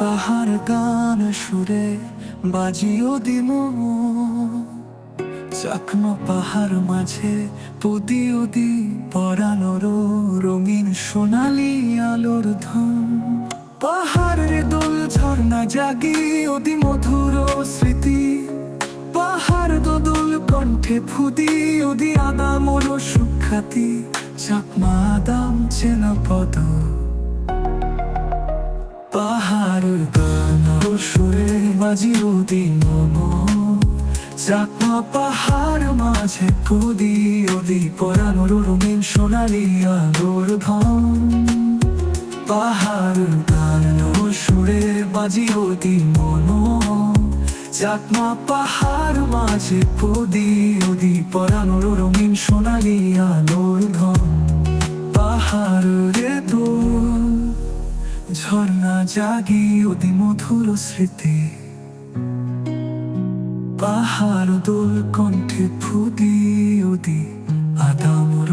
পাহাড় গান সুরে বাজিও দিল চাকমা পাহাড় মাঝে পদি উদি পরানোর রঙিন সোনালি আলোর ধন। পাহাড়ের দোল ঝর্ণা জাগি অতি মধুর স্মৃতি। পাহাড় দোদুল কণ্ঠে ফুদি উদি আদামর সুখ্যাতি। চাকমা আদাম চেনা পদ সুরে বাজি উদি মন চাকমা পাহাড় মাঝে কুদি ওদি পরানোর রঙিন সোনালি আলোর ধন। পাহাড় গান সুরে চাকমা পাহাড় মাঝে কুদি ওদি পরানোর রঙিন সোনালি আলোর ঝর্ণা জাগি অতি মধুর স্মৃতি। পাহাড় দোল কণ্ঠে ফুদি অতি আদামর